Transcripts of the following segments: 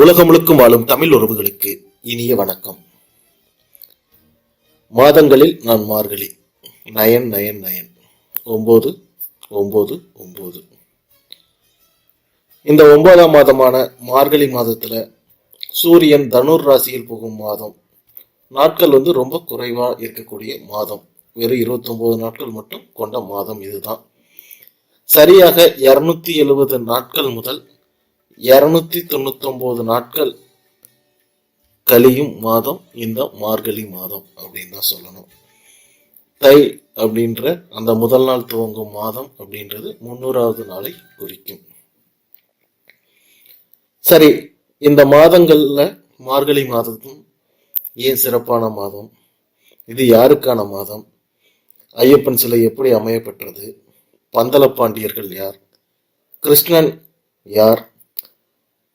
உலகம் முழுக்கும் வாழும் தமிழ் உறவுகளுக்கு இனிய வணக்கம். மாதங்களில் நான் மார்கழி. Nine nine nine. ஒம்பது ஒம்பது ஒம்பது. இந்த ஒன்பதாம் மாதமான மார்கழி மாதத்தில் சூரியன் தனுர் ராசியில் போகும் மாதம் நாட்கள் வந்து ரொம்ப குறைவாக இருக்கக்கூடிய மாதம். வெறும் 29 நாட்கள் மட்டும் கொண்ட மாதம் இதுதான். சரியாக இரநூத்தி எழுபது நாட்கள் முதல் இரநூத்தி தொண்ணூத்தொம்போது நாட்கள் கழியும் மாதம் இந்த மார்கழி மாதம் அப்படின்னு தான் சொல்லணும். தை அப்படின்ற அந்த முதல் நாள் துவங்கும் மாதம் அப்படின்றது முன்னூறாவது நாளை குறிக்கும். சரி இந்த மாதங்கள்ல மார்கழி மாதத்தும் ஏன் சிறப்பான மாதம்? இது யாருக்கான மாதம்? ஐயப்பன் சிலை எப்படி அமையப்பெற்றது? பந்தல பாண்டியர்கள் யார்? கிருஷ்ணன் யார்?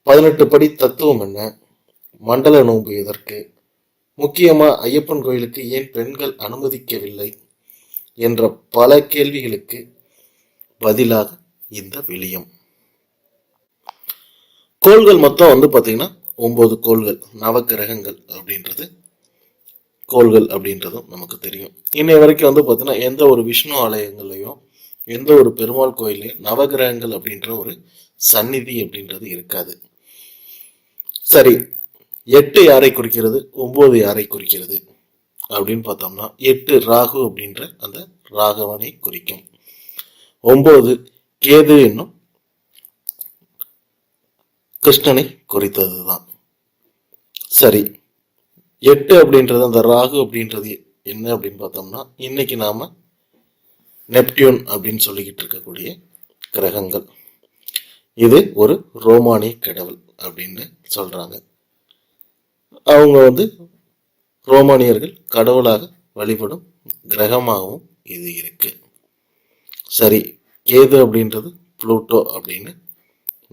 பதினெட்டு படி தத்துவம் என்ன? மண்டல நோன்பு எதற்கு? முக்கியமாக ஐயப்பன் கோயிலுக்கு ஏன் பெண்கள் அனுமதிக்கவில்லை? என்ற பல கேள்விகளுக்கு பதிலாக இந்த விளியம். கோள்கள் மொத்தம் வந்து பார்த்திங்கன்னா ஒன்பது கோள்கள் நவக்கிரகங்கள் அப்படின்றது. கோள்கள் அப்படின்றதும் நமக்கு தெரியும். இன்னை வரைக்கும் வந்து பார்த்தீங்கன்னா எந்த ஒரு விஷ்ணு ஆலயங்கள்லையும் எந்த ஒரு பெருமாள் கோயிலையும் நவகிரகங்கள் அப்படின்ற ஒரு சந்நிதி அப்படின்றது இருக்காது. சரி எட்டு யாரை குறிக்கிறது? ஒம்பது யாரை குறிக்கிறது? அப்படின்னு பார்த்தோம்னா எட்டு ராகு அப்படின்ற அந்த ராகவனை குறிக்கும். ஒம்பது கேது என்னும் கிருஷ்ணனை குறித்ததுதான். சரி எட்டு அப்படின்றது அந்த ராகு அப்படின்றது என்ன அப்படின்னு பார்த்தோம்னா இன்னைக்கு நாம நெப்டியூன் அப்படின்னு சொல்லிக்கிட்டு இருக்கக்கூடிய கிரகங்கள். இது ஒரு ரோமானிய கடவுள் அப்படின்னு சொல்கிறாங்க அவங்க வந்து ரோமானியர்கள் கடவுளாக வழிபடும் கிரகமாகவும் இது இருக்கு. சரி கேது அப்படின்றது புளூட்டோ அப்படின்னு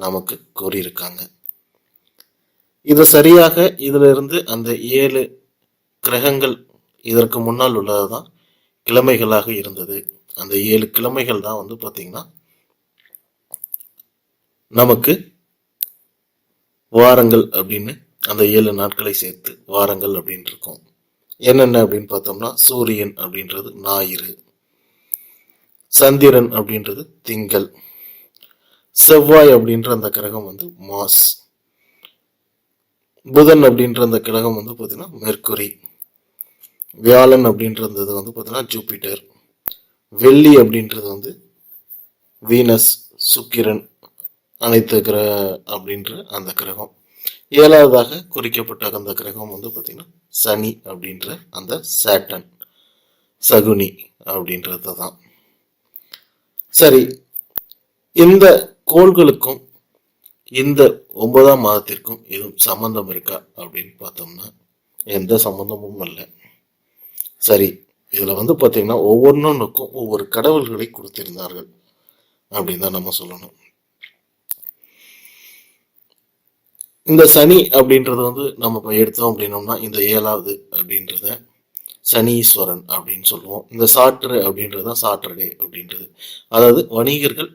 நமக்கு கூறியிருக்காங்க. இது சரியாக இதிலிருந்து அந்த ஏழு கிரகங்கள் இதற்கு முன்னால் உள்ளது தான் கிழமைகளாக இருந்தது. அந்த ஏழு கிழமைகள் தான் வந்து பார்த்திங்கன்னா நமக்கு வாரங்கள் அப்படின்னு அந்த ஏழு நாட்களை சேர்த்து வாரங்கள் அப்படின்னு இருக்கும். என்னென்ன அப்படின்னு பார்த்தோம்னா சூரியன் அப்படின்றது ஞாயிறு சந்திரன் அப்படின்றது திங்கள் செவ்வாய் அப்படின்ற அந்த கிரகம் வந்து மாஸ் புதன் அப்படின்ற அந்த கிரகம் வந்து பார்த்தீங்கன்னா மெர்க்குரி வியாழன் அப்படின்றது வந்து பார்த்தீங்கன்னா ஜூபிட்டர் வெள்ளி அப்படின்றது வந்து வீனஸ் சுக்கிரன் அனைத்து கிரக அப்படின்ற அந்த கிரகம். ஏழாவதாக குறிக்கப்பட்ட அந்த கிரகம் வந்து பார்த்திங்கன்னா சனி அப்படின்ற அந்த சேட்டன் சகுனி அப்படின்றது தான். சரி இந்த கோள்களுக்கும் இந்த ஒன்பதாம் மாதத்திற்கும் எதுவும் சம்பந்தம் இருக்கா அப்படின்னு பார்த்தோம்னா எந்த சம்பந்தமும் இல்லை. சரி இதில் வந்து பார்த்திங்கன்னா ஒவ்வொன்றுக்கும் ஒவ்வொரு கடவுள்களை கொடுத்திருந்தார்கள் அப்படின்னு தான் நம்ம சொல்லணும். இந்த சனி அப்படின்றது வந்து நம்ம இப்போ எடுத்தோம் அப்படின்னோம்னா இந்த ஏழாவது அப்படின்றத சனீஸ்வரன் அப்படின்னு சொல்லுவோம். இந்த சாற்று அப்படின்றது தான் சாட்டர்டே அப்படின்றது. அதாவது வணிகர்கள்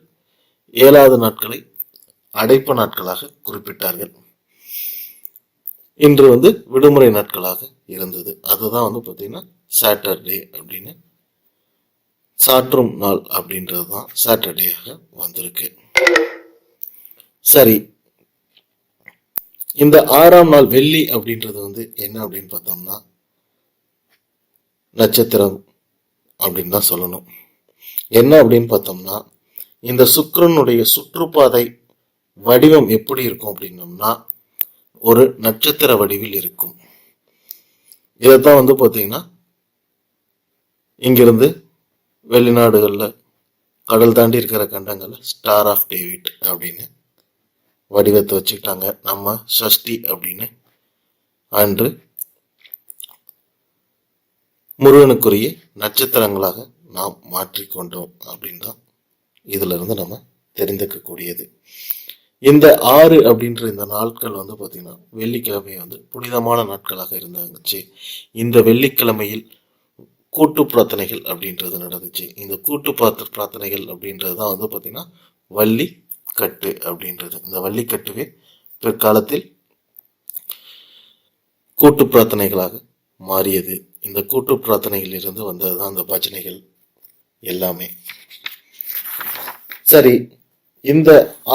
ஏழாவது நாட்களை அடைப்பு நாட்களாக குறிப்பிட்டார்கள். இன்று வந்து விடுமுறை நாட்களாக இருந்தது. அதுதான் வந்து பார்த்தீங்கன்னா சாட்டர்டே அப்படின்னு. சாற்றும் நாள் அப்படின்றது தான் சாட்டர்டேயாக வந்திருக்கு. சரி இந்த ஆறாம் நாள் வெள்ளி அப்படின்றது வந்து என்ன அப்படின்னு பார்த்தோம்னா நட்சத்திரம் அப்படின்னு தான் சொல்லணும். என்ன அப்படின்னு பார்த்தோம்னா இந்த சுக்கரனுடைய சுற்றுப்பாதை வடிவம் எப்படி இருக்கும் அப்படின்னோம்னா ஒரு நட்சத்திர வடிவில் இருக்கும். இதைத்தான் வந்து பார்த்தீங்கன்னா இங்கிருந்து வெளிநாடுகளில் கடல் தாண்டி இருக்கிற கண்டங்களில் ஸ்டார் ஆஃப் டேவிட் அப்படின்னு வடிவத்தை வச்சுக்கிட்டாங்க. நம்ம சஷ்டி அப்படின்னு. அன்று முருகனுக்குரிய நட்சத்திரங்களாக நாம் மாற்றிக்கொண்டோம் அப்படின்னு தான் இதுலேருந்து நம்ம தெரிந்துக்கக்கூடியது. இந்த ஆறு அப்படின்ற இந்த நாட்கள் வந்து பார்த்திங்கன்னா வெள்ளிக்கிழமை வந்து புனிதமான நாட்களாக இருந்தாங்கச்சு இந்த வெள்ளிக்கிழமையில் கூட்டு பிரார்த்தனைகள் அப்படின்றது நடந்துச்சு. இந்த கூட்டு பிரார்த்த பிரார்த்தனைகள் அப்படின்றது தான் வந்து பார்த்திங்கன்னா வள்ளி கட்டு அப்படின்றது. இந்த வள்ளிக்கட்டுவே பிற்காலத்தில் கூட்டு பிரார்த்தனைகளாக மாறியது. இந்த கூட்டு பிரார்த்தனைகளிலிருந்து வந்ததுதான் அந்த பஜனைகள் எல்லாமே. சரி இந்த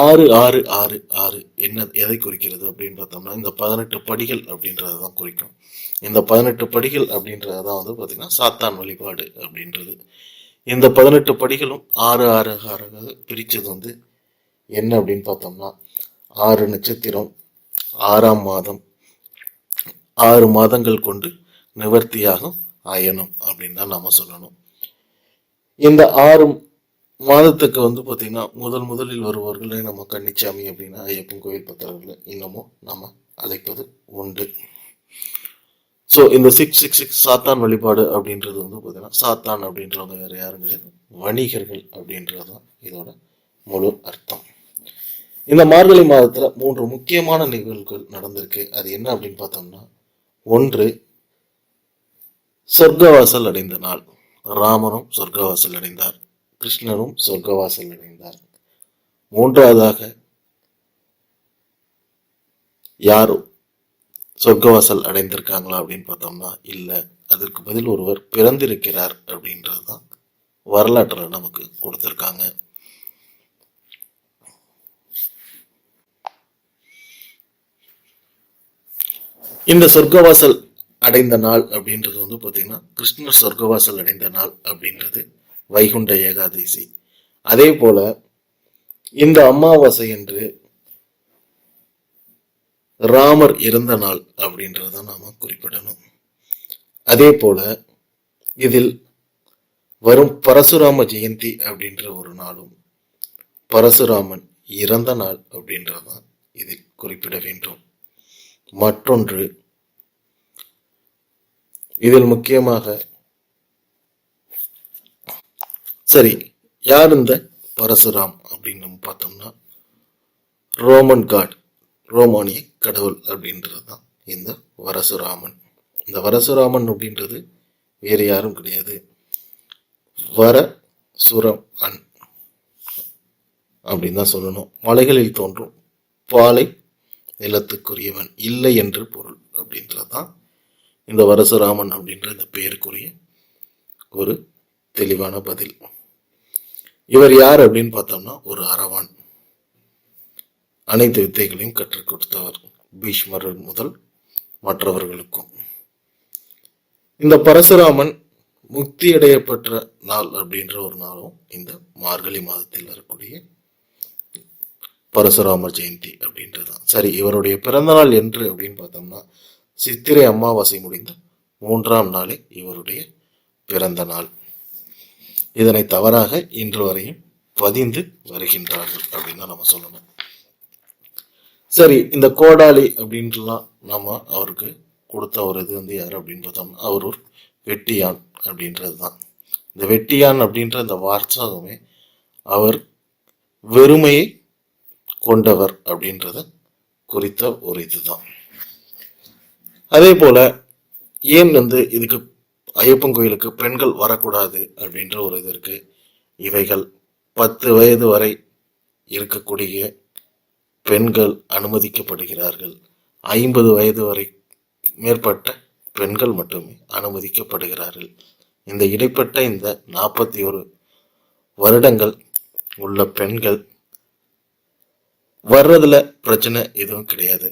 ஆறு ஆறு ஆறு ஆறு என்ன எதை குறிக்கிறது அப்படின்னு பார்த்தோம்னா இந்த பதினெட்டு படிகள் அப்படின்றத தான் குறிக்கும். இந்த பதினெட்டு படிகள் அப்படின்றது தான் வந்து பார்த்திங்கன்னா சாத்தான் வழிபாடு அப்படின்றது. இந்த பதினெட்டு படிகளும் ஆறு ஆறு ஆறாக பிரித்தது வந்து என்ன அப்படின்னு பார்த்தோம்னா ஆறு நட்சத்திரம் ஆறாம் மாதம் ஆறு மாதங்கள் கொண்டு நிவர்த்தியாகும் அயனம் அப்படின்னு தான் நாம் சொல்லணும். இந்த ஆறு மாதத்துக்கு வந்து பார்த்திங்கன்னா முதல் முதலில் வருபவர்களே நம்ம கன்னிச்சாமி அப்படின்னா ஐயப்பன் கோயில் பத்திரங்களை இன்னமும் நம்ம அழைப்பது உண்டு. ஸோ இந்த சிக்ஸ் சிக்ஸ் சிக்ஸ் சாத்தான் வழிபாடு அப்படின்றது வந்து பார்த்திங்கன்னா சாத்தான் அப்படின்றவங்க வேறு யாரும் கிடையாது வணிகர்கள் அப்படின்றது தான் இதோட முழு அர்த்தம். இந்த மார்கழி மாதத்தில் மூன்று முக்கியமான நிகழ்வுகள் நடந்திருக்கு. அது என்ன அப்படின்னு பார்த்தோம்னா ஒன்று சொர்க்கவாசல் அடைந்த நாள். ராமனும் சொர்க்கவாசல் அடைந்தார். கிருஷ்ணரும் சொர்க்கவாசல் அடைந்தார். மூன்றாவதாக யாரும் சொர்க்கவாசல் அடைந்திருக்காங்களா அப்படின்னு பார்த்தோம்னா இல்லை அதற்கு பதில் ஒருவர் பிறந்திருக்கிறார் அப்படின்றது தான் வரலாற்றில் நமக்கு கொடுத்துருக்காங்க. இந்த சொர்க்கவாசல் அடைந்த நாள் அப்படின்றது வந்து பார்த்தீங்கன்னா கிருஷ்ணர் சொர்க்கவாசல் அடைந்த நாள் அப்படின்றது வைகுண்ட ஏகாதசி. அதே போல இந்த அமாவாசை என்று ராமர் இறந்த நாள் அப்படின்றத நாம குறிப்பிடணும். அதே போல இதில் வரும் பரசுராம ஜெயந்தி அப்படின்ற ஒரு நாளும் பரசுராமன் இறந்த நாள் அப்படின்றதான் இதில் குறிப்பிட வேண்டும். மற்றொன்று. இதில் முக்கியமாக சரி யார் இந்த பரசுராம் அப்படின்னு நம்ம பார்த்தோம்னா ரோமன் காட் ரோமானிய கடவுள் அப்படின்றது தான் இந்த வரசுராமன். இந்த வரசுராமன் அப்படின்றது வேறு யாரும் கிடையாது. வர சுரம் அன் அப்படின்னு தான் சொல்லணும். மலைகளில் தோன்றும். பாலை நிலத்துக்குரியவன் இல்லை என்று பொருள் அப்படின்றது தான் இந்த வரசுராமன் அப்படின்ற இந்த பெயருக்குரிய ஒரு தெளிவான பதில். இவர் யார் அப்படின்னு பார்த்தோம்னா ஒரு அரவான். அனைத்து வித்தைகளையும் கற்றுக் கொடுத்தவர் பீஷ்மர் முதல் மற்றவர்களுக்கும். இந்த பரசுராமன் முக்தி அடையப்பட்ட நாள் அப்படின்ற ஒரு நாளும் இந்த மார்கழி மாதத்தில் வரக்கூடிய பரசுராமர் ஜெயந்தி அப்படின்றது தான் சரி இவருடைய பிறந்தநாள் என்று அப்படின்னு பார்த்தோம்னா சித்திரை அமாவாசை முடிந்த மூன்றாம் நாளே இவருடைய பிறந்த நாள் இதனை தவறாக இன்று வரையும் பதிந்து வருகின்றார்கள் அப்படின்னு தான் நம்ம சொல்லணும். சரி இந்த கோடாலி அப்படின்ட்டுலாம் நம்ம அவருக்கு கொடுத்த ஒரு இது வந்து யார் அப்படின்னு பார்த்தோம்னா அவர் ஒரு வெட்டியான் அப்படின்றது தான் இந்த வெட்டியான் அப்படின்ற இந்த வார்த்தகமே அவர் வெறுமையை கொண்டவர் அப்படின்றத குறித்த ஒரு இதுதான். அதே போல ஏன் வந்து இதுக்கு ஐயப்பன் கோயிலுக்கு பெண்கள் வரக்கூடாது அப்படின்ற ஒரு இது இருக்கு. இவைகள் பத்து வயது வரை இருக்கக்கூடிய பெண்கள் அனுமதிக்கப்படுகிறார்கள். ஐம்பது வயது வரை மேற்பட்ட பெண்கள் மட்டுமே அனுமதிக்கப்படுகிறார்கள். இந்த இடைப்பட்ட இந்த நாற்பத்தி ஒரு வருடங்கள் உள்ள பெண்கள் வர்றதுல பிரச்சனை எதுவும் கிடையாது.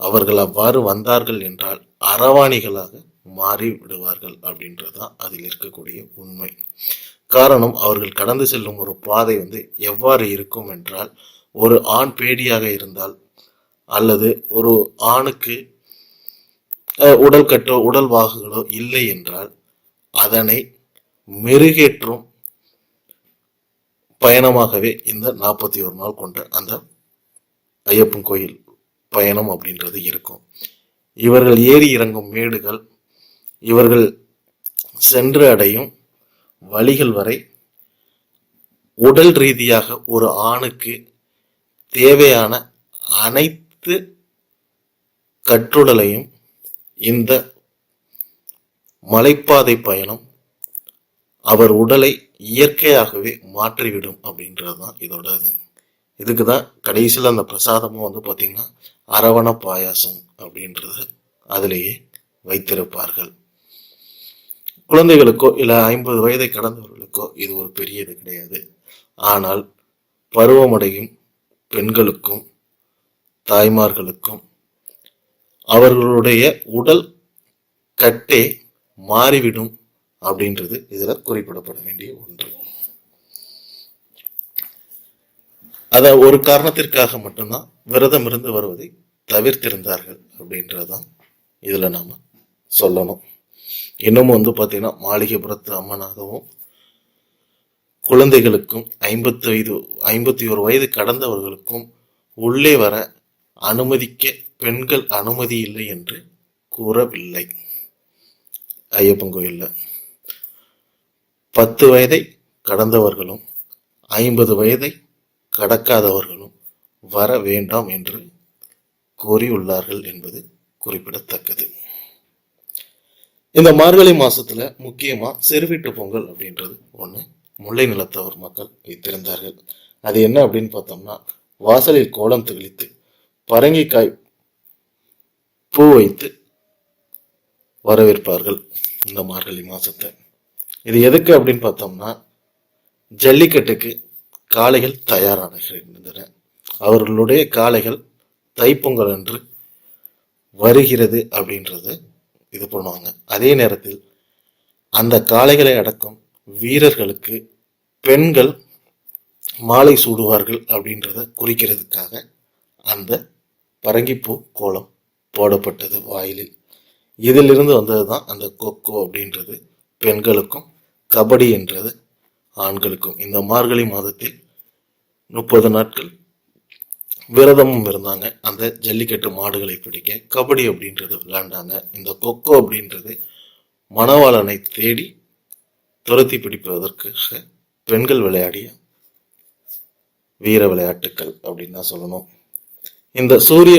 அவர்கள் அவ்வாறு வந்தார்கள் என்றால் அறவாணிகளாக மாறி விடுவார்கள் அப்படின்றதுதான் அதில் இருக்கக்கூடிய உண்மை. காரணம் அவர்கள் கடந்து செல்லும் ஒரு பாதை வந்து எவ்வாறு இருக்கும் என்றால் ஒரு ஆண் பேடியாக இருந்தால் அல்லது ஒரு ஆணுக்கு உடல் கட்டோ உடல் வாகுகளோ இல்லை என்றால் அதனை மெருகேற்றும் பயணமாகவே இந்த நாற்பத்தி ஒரு நாள் கொண்ட அந்த ஐயப்பன் கோயில் பயணம் அப்படின்றது இருக்கும். இவர்கள் ஏறி இறங்கும் மேடுகள் இவர்கள் சென்று அடையும் வழிகள் வரை உடல் ரீதியாக ஒரு ஆணுக்கு தேவையான அனைத்து கற்றுடலையும் இந்த மலைப்பாதை பயணம் அவர் உடலை இயற்கையாகவே மாற்றிவிடும் அப்படின்றது தான் இதோட இது இதுக்கு தான் கடைசியில் அந்த பிரசாதமும் வந்து பார்த்திங்கன்னா அரவண பாயாசம் அப்படின்றது அதிலேயே வைத்திருப்பார்கள். குழந்தைகளுக்கோ இல்லை ஐம்பது வயதை கடந்தவர்களுக்கோ இது ஒரு பெரியது கிடையாது. ஆனால் பருவமடையும் பெண்களுக்கும் தாய்மார்களுக்கும் அவர்களுடைய உடல் கட்டே மாறிவிடும் அப்படின்றது இதில் குறிப்பிடப்பட வேண்டிய ஒன்று. அதை ஒரு காரணத்திற்காக மட்டும்தான் விரதம் இருந்து வருவதை தவிர்த்திருந்தார்கள் அப்படின்றதான் இதில் நாம் சொல்லணும். இன்னமும் வந்து பார்த்தீங்கன்னா மாளிகைபுரத்து அம்மனாகவும் குழந்தைகளுக்கும் ஐம்பத்தி ஐந்து ஐம்பத்தி ஒரு வயது கடந்தவர்களுக்கும் உள்ளே வர அனுமதிக்க பெண்கள் அனுமதி இல்லை என்று கூறவில்லை. ஐயப்பன் கோயில்ல. பத்து வயதை கடந்தவர்களும் ஐம்பது வயதை கடக்காதவர்களும் வர வேண்டாம் என்று கூறியுள்ளார்கள் என்பது குறிப்பிடத்தக்கது. இந்த மார்கழி மாசத்துல முக்கியமா செருவிட்டு பொங்கல் அப்படின்றது ஒண்ணு. முல்லை நிலத்தவர் மக்கள் வைத்திருந்தார்கள். அது என்ன அப்படின்னு பார்த்தோம்னா வாசலில் கோலம் தெளித்து பரங்கிக்காய் பூ வைத்து வரவேற்பார்கள் இந்த மார்கழி மாசத்தை. இது எதுக்கு அப்படின்னு பார்த்தோம்னா ஜல்லிக்கட்டுக்கு காளைகள் தயாராகின்றன அவர்களுடைய காளைகள் தைப்பொங்கல் அன்று வருகிறது அப்படின்றத இது பண்ணுவாங்க. அதே நேரத்தில் அந்த காளைகளை அடக்கும் வீரர்களுக்கு பெண்கள் மாலை சூடுவார்கள் அப்படின்றத குறிக்கிறதுக்காக அந்த பரங்கிப்பூ கோலம் போடப்பட்டது வாயிலில். இதிலிருந்து வந்தது தான் அந்த கொக்கோ அப்படின்றது பெண்களுக்கும் கபடி என்றது ஆண்களுக்கும். இந்த மார்கழி மாதத்தில் முப்பது நாட்கள் விரதமும் இருந்தாங்க. அந்த ஜல்லிக்கட்டு மாடுகளை பிடிக்க கபடி அப்படின்றது விளையாண்டாங்க இந்த கொக்கோ அப்படின்றது மணவாளனை தேடி துரத்தி பிடிப்பதற்காக பெண்கள் விளையாடிய வீர விளையாட்டுக்கள் அப்படின்னு தான் சொல்லணும். இந்த சூரிய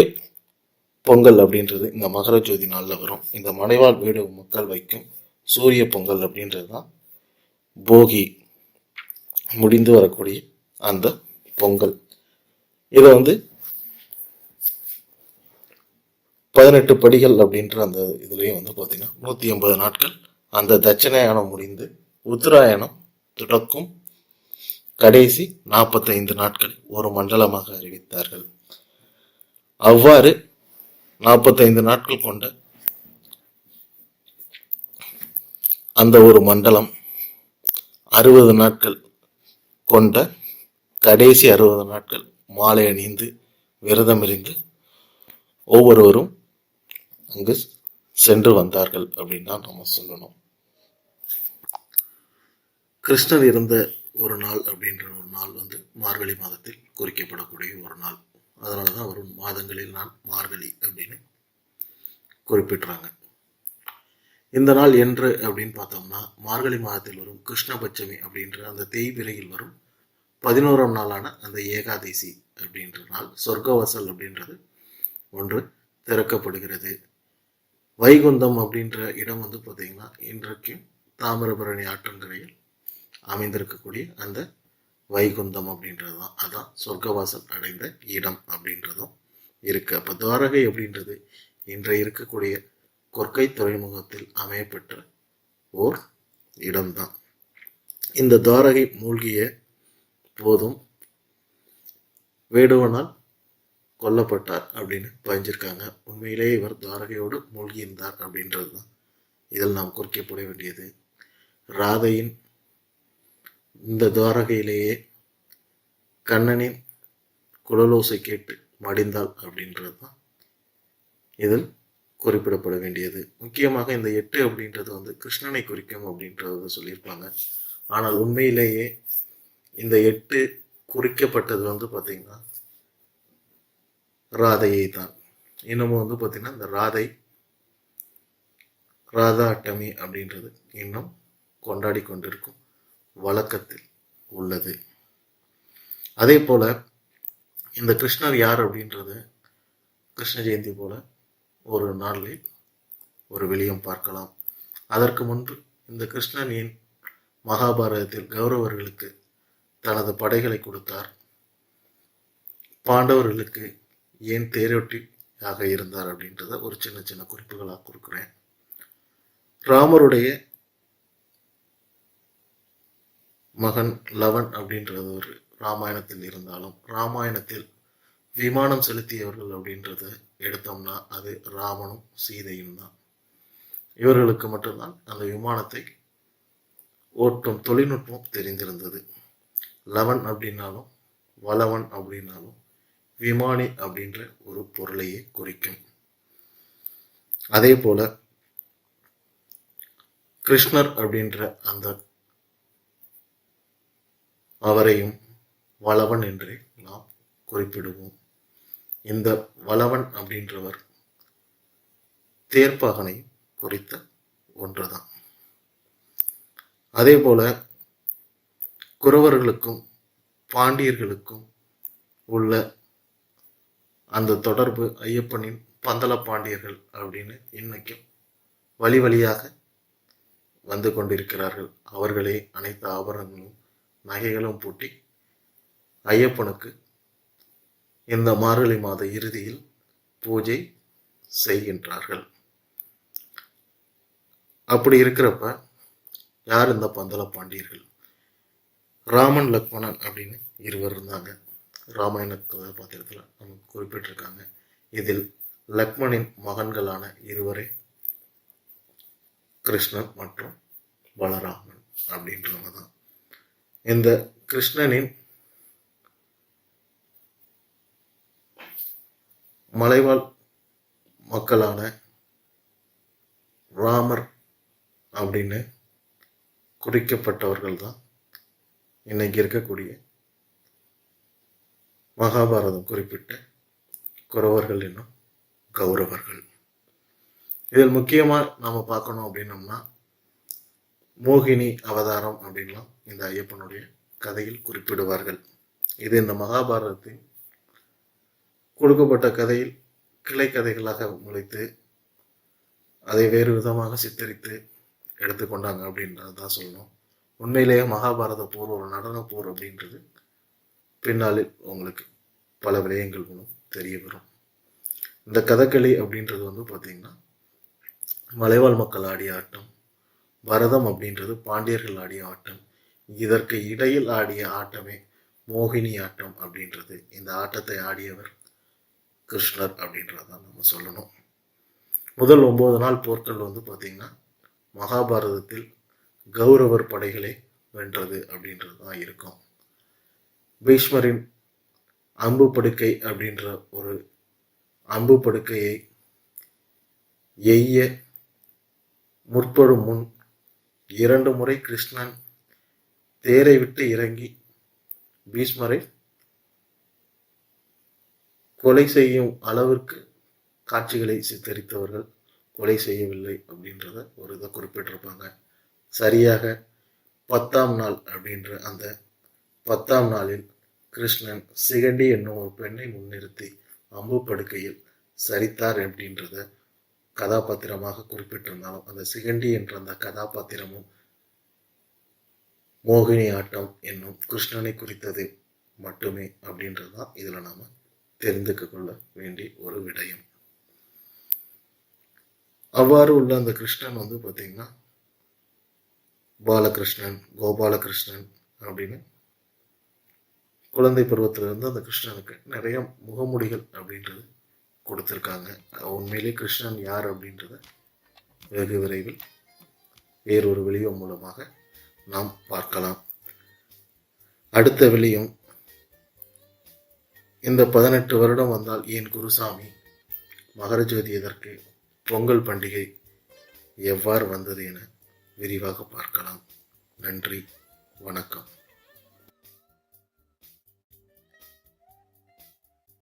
பொங்கல் அப்படின்றது இந்த மகர ஜோதி நாளில் வரும். இந்த மனைவாழ் வீடு மக்கள் வைக்கும் சூரிய பொங்கல் அப்படின்றது தான் போகி முடிந்து வரக்கூடிய அந்த பொங்கல். இதை வந்து பதினெட்டு படிகள் அப்படின்ற அந்த இதுலேயும் வந்து பார்த்தீங்கன்னா நூற்றி ஐம்பது நாட்கள் அந்த தட்சிணாயனம் முடிந்து உத்தராயணம் தொடக்கும் கடைசி நாற்பத்தைந்து நாட்கள் ஒரு மண்டலமாக அறிவித்தார்கள். அவ்வாறு நாற்பத்தைந்து நாட்கள் கொண்ட அந்த ஒரு மண்டலம் அறுபது நாட்கள் கொண்ட கடைசி அறுபது நாட்கள் மாலை அணிந்து விரதம் இருந்து ஒவ்வொருவரும் அங்கு சென்று வந்தார்கள் அப்படின்னு தான் நம்ம சொல்லணும். கிருஷ்ணர் இருந்த ஒரு நாள் அப்படின்ற ஒரு நாள் வந்து மார்கழி மாதத்தில் குறிக்கப்படக்கூடிய ஒரு நாள். அதனால தான் வரும் மாதங்களில் நான் மார்கழி அப்படின்னு குறிப்பிட்றாங்க. இந்த நாள் என்று அப்படின்னு பார்த்தோம்னா மார்கழி மாதத்தில் வரும் கிருஷ்ணபட்சமி அப்படின்ற அந்த தேய்பிரையில் வரும் பதினோராம் நாளான அந்த ஏகாதசி அப்படின்ற நாள் சொர்க்கவாசல் அப்படின்றது ஒன்று திறக்கப்படுகிறது. வைகுந்தம் அப்படின்ற இடம் வந்து பார்த்திங்கன்னா இன்றைக்கும் தாமிரபரணி ஆற்றங்கரையில் அமைந்திருக்கக்கூடிய அந்த வைகுந்தம் அப்படின்றது தான். அதான் சொர்க்கவாசல் அடைந்த இடம் அப்படின்றதும் இருக்குது அப்போ துவாரகை அப்படின்றது இன்றைய இருக்கக்கூடிய கொற்கை துறைமுகத்தில் அமையப்பெற்ற ஓர் இடம்தான். இந்த துவாரகை மூழ்கிய போதும் வேடுவனால் கொல்லப்பட்டார் அப்படின்னு பதிஞ்சிருக்காங்க. உண்மையிலேயே இவர் துவாரகையோடு மூழ்கியிருந்தார் அப்படின்றது தான் இதில் நாம் குறிக்கப்பட வேண்டியது. ராதையின் இந்த துவாரகையிலேயே கண்ணனின் குழலோசை கேட்டு மடிந்தாள் அப்படின்றது தான் இதில் குறிப்பிடப்பட வேண்டியது. முக்கியமாக இந்த எட்டு அப்படின்றது வந்து கிருஷ்ணனை குறிக்கும் அப்படின்றத சொல்லியிருப்பாங்க. ஆனால் உண்மையிலேயே இந்த எட்டு குறிக்கப்பட்டது வந்து பார்த்திங்கன்னா ராதையை தான். இன்னமும் வந்து பார்த்திங்கன்னா இந்த ராதை ராதா அட்டமி அப்படின்றது இன்னும் கொண்டாடி கொண்டிருக்கும் வழக்கத்தில் உள்ளது. அதே போல் இந்த கிருஷ்ணர் யார் அப்படின்றது கிருஷ்ண ஜெயந்தி போல ஒரு நாளில் ஒரு வெளியம் பார்க்கலாம். அதற்கு முன்பு இந்த கிருஷ்ணன் ஏன் மகாபாரதத்தில் கௌரவர்களுக்கு தனது படைகளை கொடுத்தார். பாண்டவர்களுக்கு ஏன் தேரொட்டியாக இருந்தார் அப்படின்றத ஒரு சின்ன சின்ன குறிப்புகளாக கொடுக்குறேன். ராமருடைய மகன் லவன் அப்படின்றது ஒரு ராமாயணத்தில் இருந்தாலும் ராமாயணத்தில் விமானம் செலுத்தியவர்கள் அப்படின்றத எடுத்தோம்னா அது ராமனும் சீதையும் தான். இவர்களுக்கு மட்டும்தான் அந்த விமானத்தை ஓட்டும் தொழில்நுட்பம் தெரிந்திருந்தது. லவன் அப்படின்னாலும் வளவன் அப்படின்னாலும் விமானி அப்படின்ற ஒரு பொருளையே குறிக்கும். அதே போல கிருஷ்ணர் அப்படின்ற அந்த அவரையும் வளவன் என்றே நாம் குறிப்பிடுவோம். இந்த வளவன் அப்படின்றவர் தேர்ப்பாகனை குறித்த ஒன்றுதான். அதே போல குறவர்களுக்கும் பாண்டியர்களுக்கும் உள்ள அந்த தொடர்பு ஐயப்பனின் பந்தள பாண்டியர்கள் அப்படின்னு இன்னைக்கும் வழி வழியாக வந்து கொண்டிருக்கிறார்கள். அவர்களே அனைத்து ஆபரணங்களும் நகைகளும் பூட்டி ஐயப்பனுக்கு இந்த மார்கழி மாத இறுதியில் பூஜை செய்கின்றார்கள். அப்படி இருக்கிறப்ப யார் இந்த பந்தல பாண்டியர்கள்? ராமன் லக்மணன் அப்படின்னு இருவர் இருந்தாங்க. ராமாயண கதாபாத்திரத்தில் நமக்கு குறிப்பிட்டிருக்காங்க. இதில் லக்மணின் மகன்களான இருவரே கிருஷ்ணன் மற்றும் பலராமன் அப்படின்றவங்க தான். இந்த கிருஷ்ணனின் மலைவாழ் மக்களான ராமர் அப்படின்னு குறிக்கப்பட்டவர்கள் தான் இன்னைக்கு இருக்கக்கூடிய மகாபாரதம் குறிப்பிட்ட குறவர்கள் என்னும் கௌரவர்கள். இதில் முக்கியமாக நாம் பார்க்கணும் அப்படின்னம்னா மோகினி அவதாரம் அப்படின்லாம் இந்த ஐயப்பனுடைய கதையில் குறிப்பிடுவார்கள். இது இந்த மகாபாரதத்தின் கொடுக்கப்பட்ட கதையில் கிளை கதைகளாக முளைத்து அதை வேறு விதமாக சித்தரித்து எடுத்துக்கொண்டாங்க அப்படின்றது தான் சொல்லணும். உண்மையிலேயே மகாபாரத போர் ஒரு நடன போர் அப்படின்றது பின்னாளில் உங்களுக்கு பல விடயங்கள் மூலம் தெரிய வரும். இந்த கதகளி அப்படின்றது வந்து பார்த்திங்கன்னா மலைவாழ் மக்கள் ஆடிய ஆட்டம் பரதம் அப்படின்றது பாண்டியர்கள் ஆடிய ஆட்டம் இதற்கு இடையில் ஆடிய ஆட்டமே மோகினி ஆட்டம் அப்படின்றது. இந்த ஆட்டத்தை ஆடியவர் கிருஷ்ணர் அப்படின்றதான் நம்ம சொல்லணும். முதல் ஒம்பது நாள் போர்கள் வந்து பார்த்திங்கன்னா மகாபாரதத்தில் கௌரவர் படைகளை வென்றது அப்படின்றது தான் இருக்கும். பீஷ்மரின் அம்பு படுக்கை அப்படின்ற ஒரு அம்பு படுக்கையை எய்ய முற்படும் முன் இரண்டு முறை கிருஷ்ணன் தேரை விட்டு இறங்கி பீஷ்மரை கொலை செய்யும் அளவிற்கு காட்சிகளை சித்தரித்தவர்கள் கொலை செய்யவில்லை அப்படின்றத ஒரு இதை குறிப்பிட்டிருப்பாங்க. சரியாக பத்தாம் நாள் அப்படின்ற அந்த பத்தாம் நாளில் கிருஷ்ணன் சிகண்டி என்னும் ஒரு பெண்ணை முன்னிறுத்தி அம்பு படுக்கையில் சரித்தார் அப்படின்றத கதாபாத்திரமாக குறிப்பிட்டிருந்தாலும் அந்த சிகண்டி என்ற அந்த கதாபாத்திரமும் மோகினி ஆட்டம் என்னும் கிருஷ்ணனை குறித்தது மட்டுமே அப்படின்றது தான் இதில் நாம் தெரிந்துக்க கொள்ள வேண்டிய ஒரு விடயம். அவ்வாறு உள்ள அந்த கிருஷ்ணன் வந்து பார்த்திங்கன்னா பாலகிருஷ்ணன் கோபாலகிருஷ்ணன் அப்படின்னு குழந்தை பருவத்திலிருந்து அந்த கிருஷ்ணனுக்கு நிறைய முகமுடிகள் அப்படின்றது கொடுத்துருக்காங்க. உண்மையிலே கிருஷ்ணன் யார் அப்படின்றத வெகு விரைவில் வேறொரு வெளியம் மூலமாக நாம் பார்க்கலாம். அடுத்த வெளியும் இந்த பதினெட்டு வருடம் வந்தால் ஏன் குருசாமி? மகரஜோதி இதற்கு எதற்கு? பொங்கல் பண்டிகை எவ்வாறு வந்தது என விரிவாக பார்க்கலாம். நன்றி. வணக்கம்.